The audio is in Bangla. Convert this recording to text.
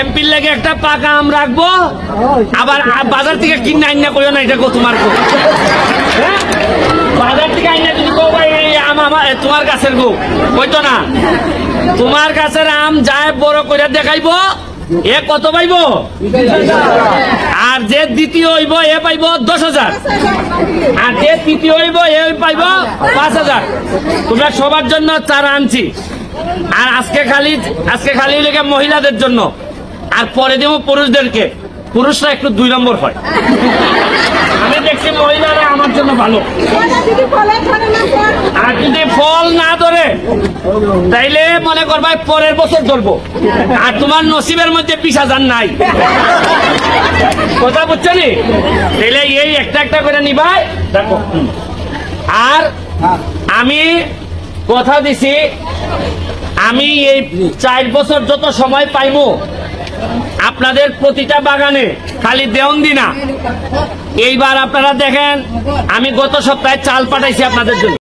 এমপির লেগে একটা পাকা আম রাখব, আবার বাজার থেকে কিনে আইনা করিও না, এটা গো তোমার গো। হ্যাঁ? বাজার থেকে আইনা যদি কো ভাই আম আমার তোমার গাছের গো হইতো না? তোমার গাছের আম যায় বড় করে দেখাইবো, এ কত পাইবো? আর যে দ্বিতীয় হইব, এ পাইব দশ হাজার। আর যে তৃতীয় হইব, এ পাইব পাঁচ হাজার। তোমরা সবার জন্য চারা আনছি। আর আজকে খালি আজকে খালি লেগে মহিলাদের জন্য। আর পরে দেবো পুরুষদেরকে। পুরুষরা একটু দুই নম্বর হয়। আমি দেখছি মহিলারা আমার জন্য ভালো। আর যদি ফল না ধরে, তাইলে মনে করবাই পরের বছর ধরবো। আর তোমার নসিবের মধ্যে বিশ হাজার নাই। কথা বুঝছ নি? তাইলে এই একটা একটা করে নিবাই দেখো। আর আমি কথা দিছি, আমি এই চার বছর যত সময় পাইবো আপনাদের প্রতিটা বাগানে খালি দেওয়ন্দি দিনা এইবার আপনারা দেখেন, আমি গত সপ্তাহে চাল পাঠাইছি আপনাদের জন্য।